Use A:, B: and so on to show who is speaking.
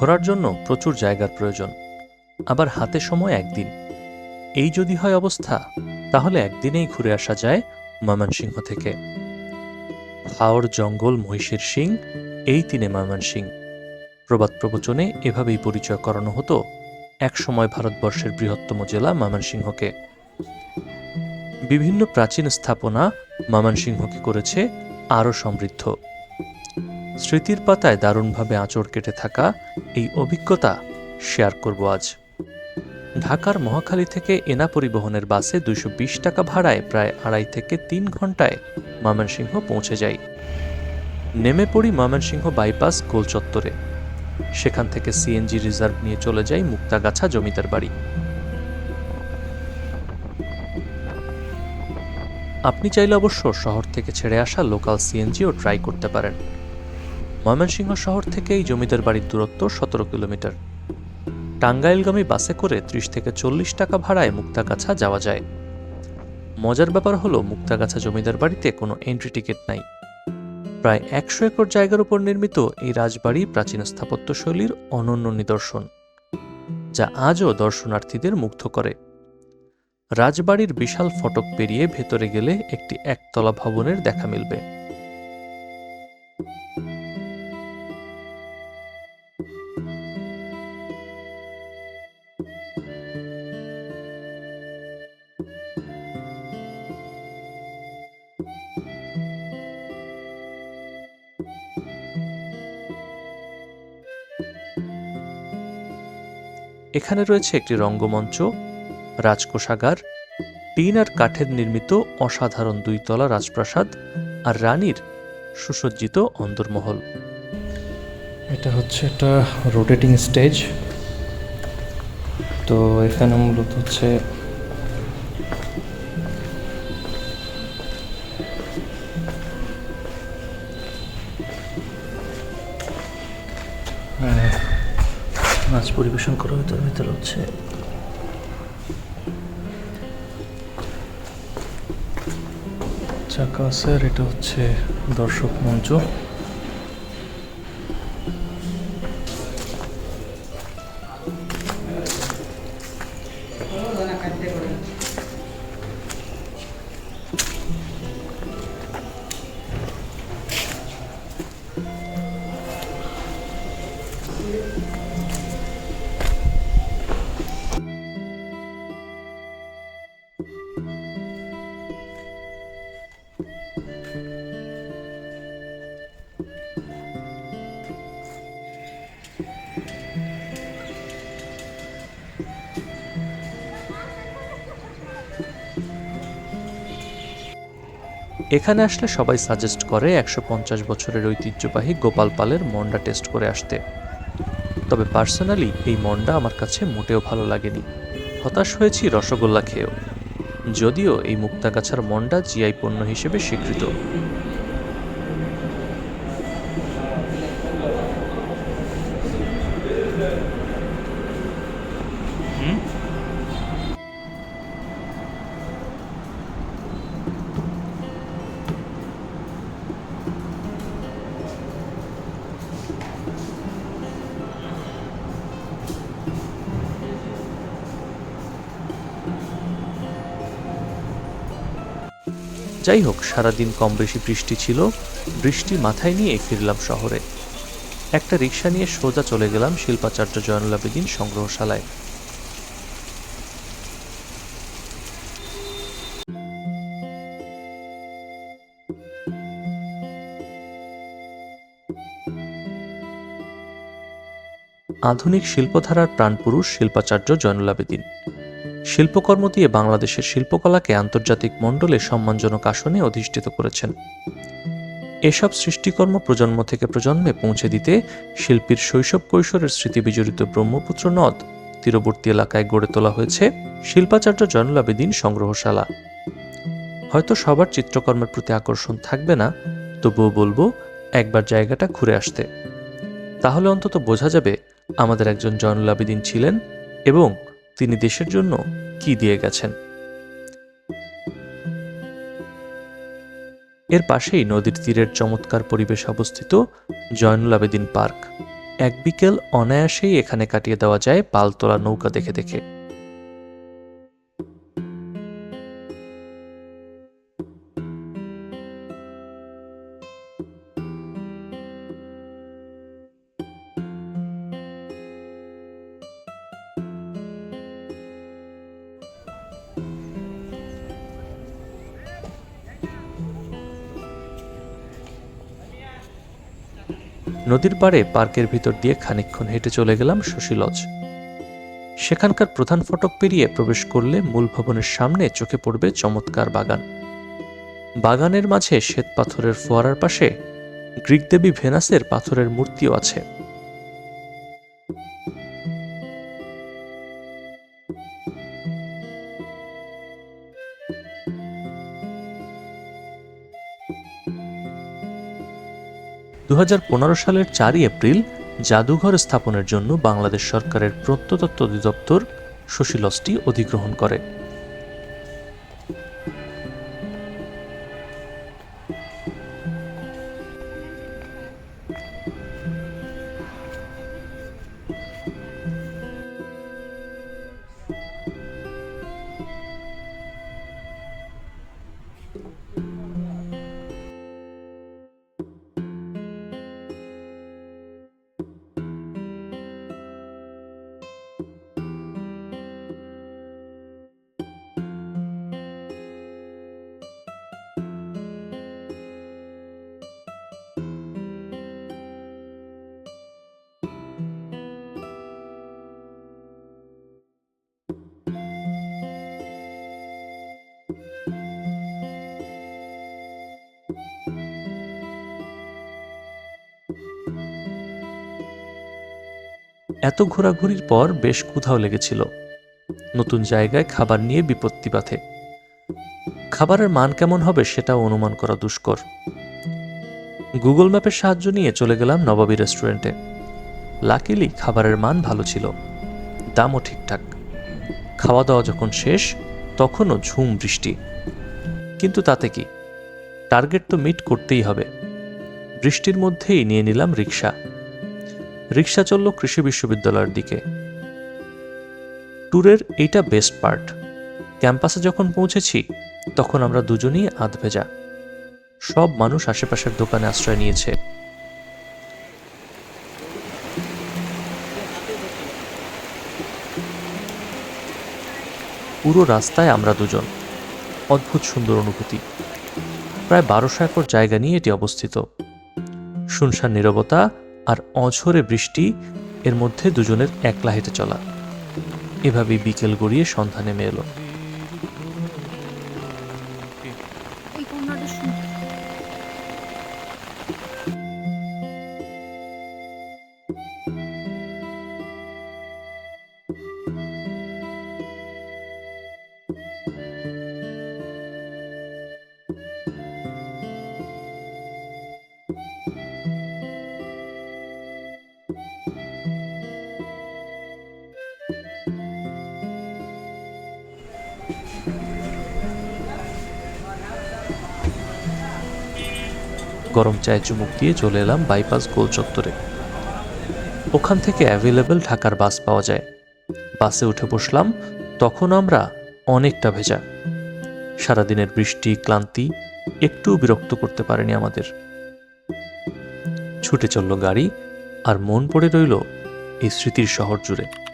A: ঘোরার জন্য প্রচুর জায়গার প্রয়োজন। আবার হাতে সময় একদিন। এই যদি হয় অবস্থা, তাহলে একদিনেই ঘুরে আসা যায় ময়মনসিংহ থেকে। হাওড় জঙ্গল, মহিষের সিং এই তিনে ময়মনসিং। প্রবাদ প্রবচনে এভাবেই পরিচয় করানো হতো একসময় ভারতবর্ষের বৃহত্তম জেলা ময়মনসিংহকে। বিভিন্ন প্রাচীন স্থাপনা ময়মনসিংহকে করেছে আরও সমৃদ্ধ। স্মৃতির পাতায় দারুণভাবে আঁচড় কেটে থাকা এই অভিজ্ঞতা শেয়ার করব আজ। ঢাকার মহাখালী থেকে এনা পরিবহনের বাসে বিশ টাকা ভাড়ায় প্রায় আড়াই থেকে তিন ঘন্টায় ময়মনসিংহ পৌঁছে যাই। নেমে পড়ি ময়মনসিংহ বাইপাস গোল চত্বরে। সেখান থেকে সিএনজি রিজার্ভ নিয়ে চলে যাই মুক্তাগাছা জমিদার বাড়ি। আপনি চাইলে অবশ্য শহর থেকে ছেড়ে আসা লোকাল সিএনজিও ট্রাই করতে পারেন। ময়মনসিংহ শহর থেকে এই জমিদার বাড়ির দূরত্ব সতেরো কিলোমিটার। টাঙ্গাইলগামী বাসে করে ত্রিশ থেকে চল্লিশ টাকা ভাড়ায় মুক্তাগাছা যাওয়া যায়। মজার ব্যাপার হলো, মুক্তাগাছা জমিদার বাড়িতে কোনো এন্ট্রি টিকিট নাই। প্রায় একশো একর জায়গার উপর নির্মিত এই রাজবাড়ি প্রাচীন স্থাপত্যশৈলীর অনন্য নিদর্শন, যা আজও দর্শনার্থীদের মুগ্ধ করে। রাজবাড়ির বিশাল ফটক পেরিয়ে ভেতরে গেলে একটি একতলা ভবনের দেখা মিলবে। এখানে রয়েছে একটি রঙ্গমঞ্চ, রাজকোষাগার, টিন আর কাঠের নির্মিত অসাধারণ দুইতলা রাজপ্রাসাদ আর রানীর সুসজ্জিত অন্দরমহল
B: এটা হচ্ছে একটা রোটেটিং স্টেজ তো এখানে মূলত হচ্ছে পরিবেশন করা হতো ভিতরে হচ্ছে। চাকা আছে আর এটা হচ্ছে দর্শক মঞ্চ।
A: এখানে আসলে সবাই সাজেস্ট করে একশো পঞ্চাশ বছরের ঐতিহ্যবাহী গোপাল পালের মন্ডা টেস্ট করে আসতে। তবে পার্সোনালি এই মন্ডা আমার কাছে মোটেও ভালো লাগেনি। হতাশ হয়েছি রসগোল্লা খেয়েও। যদিও এই মুক্তাগাছার মন্ডা জিআই পণ্য হিসেবে স্বীকৃত। যাই হোক, সারাদিন কম বেশি বৃষ্টি ছিল। বৃষ্টি মাথায় নিয়ে ফিরলাম শহরে। একটা রিক্সা নিয়ে সোজা চলে গেলাম শিল্পাচার্য জয়নুল আবেদিন সংগ্রহশালায়। আধুনিক শিল্পধারার প্রাণপুরুষ শিল্পাচার্য জয়নুল আবেদিন শিল্পকর্ম দিয়ে বাংলাদেশের শিল্পকলাকে আন্তর্জাতিক মণ্ডলে সম্মানজনক আসনে অধিষ্ঠিত করেছেন। এসব সৃষ্টিকর্ম প্রজন্ম থেকে প্রজন্মে পৌঁছে দিতে শিল্পীর শৈশব কৈশোরের স্মৃতি বিজড়িত ব্রহ্মপুত্র নদ তীরবর্তী এলাকায় গড়ে তোলা হয়েছে শিল্পাচার্য জয়নুল আবেদিন সংগ্রহশালা। হয়তো সবার চিত্রকর্মের প্রতি আকর্ষণ থাকবে না, তবুও বলব একবার জায়গাটা ঘুরে আসতে। তাহলে অন্তত বোঝা যাবে আমাদের একজন জয়নুল আবেদিন ছিলেন এবং তিনি দেশের জন্য কি দিয়ে গেছেন? এর পাশেই নদীর তীরের চমৎকার পরিবেশ অবস্থিত জয়নুল আবেদিন পার্ক। এক বিকেল অনায়াসেই এখানে কাটিয়ে দেওয়া যায় পালতোলা নৌকা দেখে দেখে। নদীর পাড়ে পার্কের ভিতর দিয়ে খানিকক্ষণ হেঁটে চলে গেলাম সুশীলজ সেখানকার প্রধান ফটক পেরিয়ে প্রবেশ করলে মূল ভবনের সামনে চোখে পড়বে চমৎকার বাগান। বাগানের মাঝে শ্বেত পাথরের ফোয়ারার পাশে গ্রিক দেবী ভেনাসের পাথরের মূর্তিও আছে। দু হাজার পনেরো সালের চারই এপ্রিল জাদুঘর স্থাপনের জন্য বাংলাদেশ সরকারের প্রত্নতত্ত্ব অধিদপ্তর সুশীলসটি অধিগ্রহণ করে। এত ঘোরাঘুরির পর বেশ কোথাও লেগেছিল। নতুন জায়গায় খাবার নিয়ে বিপত্তি বাধে। খাবারের মান কেমন হবে সেটাও অনুমান করা দুষ্কর। গুগল ম্যাপের সাহায্য নিয়ে চলে গেলাম নবাবী রেস্টুরেন্টে। লাকিলি খাবারের মান ভালো ছিল। দামও ঠিকঠাক। খাওয়া দাওয়া যখন শেষ, তখনও ঝুম বৃষ্টি। কিন্তু তাতে কি? টার্গেট তো মিট করতেই হবে। বৃষ্টির মধ্যেই নিয়ে নিলাম রিক্সা রিক্সা চলল কৃষি বিশ্ববিদ্যালয়ের দিকে। ট্যুরের এইটা বেস্ট পার্ট ক্যাম্পাসে যখন পৌঁছেছি, তখন আমরা দুজনেই আধ ভেজা। সব মানুষ আশেপাশের দোকানে আশ্রয় নিয়েছে। পুরো রাস্তায় আমরা দুজন। অদ্ভুত সুন্দর অনুভূতি। প্রায় বারোশো একর জায়গা নিয়ে এটি অবস্থিত। শুনশান নীরবতা আর অঝরে বৃষ্টি, এর মধ্যে দুজনের একলা হেঁটে চলা। এভাবেই বিকেল গড়িয়ে সন্ধ্যা নেমে এলো। গরম চায়ে চুমুক দিয়ে চলে এলাম বাইপাস গোল চত্বরে। ওখান থেকে অ্যাভেলেবেল ঢাকার বাস পাওয়া যায়। বাসে উঠে বসলাম, তখন আমরা অনেকটা ভেজা। সারাদিনের বৃষ্টি, ক্লান্তি একটু বিরক্ত করতে পারেনি আমাদের। ছুটে চলল গাড়ি, আর মন পড়ে রইল এই স্মৃতির শহর জুড়ে।